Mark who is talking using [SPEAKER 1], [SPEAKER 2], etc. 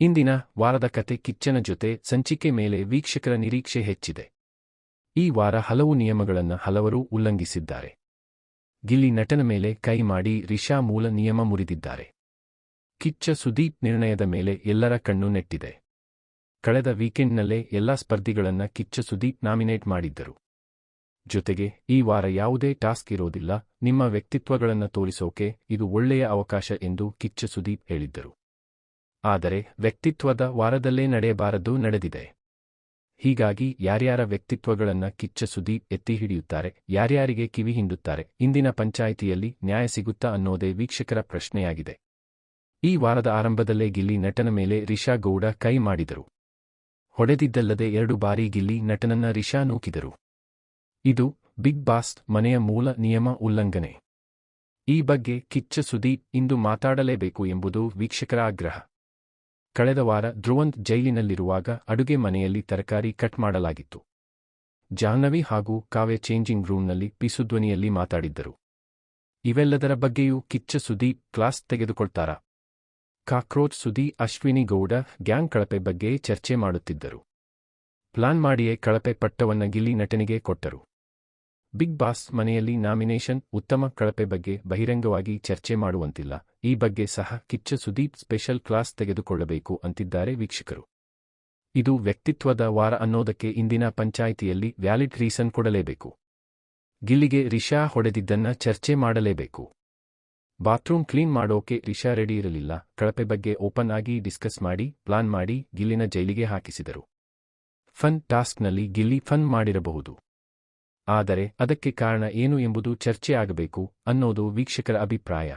[SPEAKER 1] ಇಂದಿನ ವಾರದ ಕತೆ ಕಿಚ್ಚನ ಜೊತೆ ಸಂಚಿಕೆ ಮೇಲೆ ವೀಕ್ಷಕರ ನಿರೀಕ್ಷೆ ಹೆಚ್ಚಿದೆ. ಈ ವಾರ ಹಲವು ನಿಯಮಗಳನ್ನು ಹಲವರು ಉಲ್ಲಂಘಿಸಿದ್ದಾರೆ. ಗಿಲ್ಲಿ ನಟನ ಮೇಲೆ ಕೈ ಮಾಡಿ ರಿಷಾ ಮೂಲ ನಿಯಮ ಮುರಿದಿದ್ದಾರೆ. ಕಿಚ್ಚ ಸುದೀಪ್ ನಿರ್ಣಯದ ಮೇಲೆ ಎಲ್ಲರ ಕಣ್ಣು ನೆಟ್ಟಿದೆ. ಕಳೆದ ವೀಕೆಂಡ್ನಲ್ಲೇ ಎಲ್ಲಾ ಸ್ಪರ್ಧಿಗಳನ್ನ ಕಿಚ್ಚ ಸುದೀಪ್ ನಾಮಿನೇಟ್ ಮಾಡಿದ್ದರು. ಜೊತೆಗೆ ಈ ವಾರ ಯಾವುದೇ ಟಾಸ್ಕ್ ಇರೋದಿಲ್ಲ, ನಿಮ್ಮ ವ್ಯಕ್ತಿತ್ವಗಳನ್ನು ತೋರಿಸೋಕೆ ಇದು ಒಳ್ಳೆಯ ಅವಕಾಶ ಎಂದು ಕಿಚ್ಚ ಸುದೀಪ್ ಹೇಳಿದ್ದರು. ಆದರೆ ವ್ಯಕ್ತಿತ್ವದ ವಾರದಲ್ಲೇ ನಡೆಯಬಾರದು ನಡೆದಿದೆ. ಹೀಗಾಗಿ ಯಾರ್ಯಾರ ವ್ಯಕ್ತಿತ್ವಗಳನ್ನ ಕಿಚ್ಚ ಸುದಿ ಎತ್ತಿ ಹಿಡಿಯುತ್ತಾರೆ, ಯಾರ್ಯಾರಿಗೆ ಕಿವಿ ಹಿಂಡುತ್ತಾರೆ, ಇಂದಿನ ಪಂಚಾಯಿತಿಯಲ್ಲಿ ನ್ಯಾಯ ಸಿಗುತ್ತಾ ಅನ್ನೋದೇ ವೀಕ್ಷಕರ ಪ್ರಶ್ನೆಯಾಗಿದೆ. ಈ ವಾರದ ಆರಂಭದಲ್ಲೇ ಗಿಲ್ಲಿ ನಟನ ಮೇಲೆ ರಿಷಾ ಗೌಡ ಕೈ ಮಾಡಿದರು. ಹೊಡೆದಿದ್ದಲ್ಲದೆ ಎರಡು ಬಾರಿ ಗಿಲ್ಲಿ ನಟನನ್ನ ರಿಷಾ ನೂಕಿದರು. ಇದು ಬಿಗ್ ಬಾಸ್ ಮನೆಯ ಮೂಲ ನಿಯಮ ಉಲ್ಲಂಘನೆ. ಈ ಬಗ್ಗೆ ಕಿಚ್ಚ ಸುದೀಪ್ ಇಂದು ಮಾತಾಡಲೇಬೇಕು ಎಂಬುದು ವೀಕ್ಷಕರ ಆಗ್ರಹ. ಕಳೆದ ವಾರ ಧ್ರುವಂತ್ ಜೈಲಿನಲ್ಲಿರುವಾಗ ಅಡುಗೆ ಮನೆಯಲ್ಲಿ ತರಕಾರಿ ಕಟ್ ಮಾಡಲಾಗಿತ್ತು. ಜಾಹ್ನವಿ ಹಾಗೂ ಕಾವ್ಯ ಚೇಂಜಿಂಗ್ ರೂಮ್ನಲ್ಲಿ ಪಿಸುಧ್ವನಿಯಲ್ಲಿ ಮಾತಾಡಿದ್ದರು. ಇವೆಲ್ಲದರ ಬಗ್ಗೆಯೂ ಕಿಚ್ಚ ಸುದೀಪ್ ಕ್ಲಾಸ್ ತೆಗೆದುಕೊಳ್ತಾರಾ? ಕಾಕ್ರೋಚ್ ಸುದಿ, ಅಶ್ವಿನಿ ಗೌಡ ಗ್ಯಾಂಗ್ ಕಳಪೆ ಬಗ್ಗೆ ಚರ್ಚೆ ಮಾಡುತ್ತಿದ್ದರು. ಪ್ಲಾನ್ ಮಾಡಿಯೇ ಕಳಪೆ ಪಟ್ಟವನ್ನ ಗಿಲ್ಲಿ ನಟನಿಗೆ ಕೊಟ್ಟರು. ಬಿಗ್ ಬಾಸ್ ಮನೆಯಲ್ಲಿ ನಾಮಿನೇಷನ್ ಉತ್ತಮ ಕಳಪೆ ಬಗ್ಗೆ ಬಹಿರಂಗವಾಗಿ ಚರ್ಚೆ ಮಾಡುವಂತಿಲ್ಲ. ಈ ಬಗ್ಗೆ ಸಹ ಕಿಚ್ಚ ಸುದೀಪ್ ಸ್ಪೆಷಲ್ ಕ್ಲಾಸ್ ತೆಗೆದುಕೊಳ್ಳಬೇಕು ಅಂತಿದ್ದಾರೆ ವೀಕ್ಷಕರು. ಇದು ವ್ಯಕ್ತಿತ್ವದ ವಾರ ಅನ್ನೋದಕ್ಕೆ ಇಂದಿನ ಪಂಚಾಯಿತಿಯಲ್ಲಿ ವ್ಯಾಲಿಡ್ ರೀಸನ್ ಕೊಡಲೇಬೇಕು. ಗಿಲ್ಲಿಗೆ ರಿಷಾ ಹೊಡೆದಿದ್ದನ್ನ ಚರ್ಚೆ ಮಾಡಲೇಬೇಕು. ಬಾತ್ರೂಮ್ ಕ್ಲೀನ್ ಮಾಡೋಕೆ ರಿಷಾ ರೆಡಿ ಇರಲಿಲ್ಲ. ಕಳಪೆ ಬಗ್ಗೆ ಓಪನ್ ಆಗಿ ಡಿಸ್ಕಸ್ ಮಾಡಿ, ಪ್ಲಾನ್ ಮಾಡಿ ಗಿಲ್ಲಿನ ಜೈಲಿಗೆ ಹಾಕಿಸಿದರು. ಫನ್ ಟಾಸ್ಕ್ನಲ್ಲಿ ಗಿಲ್ಲಿ ಫನ್ ಮಾಡಿರಬಹುದು. ಆದರೆ ಅದಕ್ಕೆ ಕಾರಣ ಏನು ಎಂಬುದು ಚರ್ಚೆಯಾಗಬೇಕು ಅನ್ನೋದು ವೀಕ್ಷಕರ ಅಭಿಪ್ರಾಯ.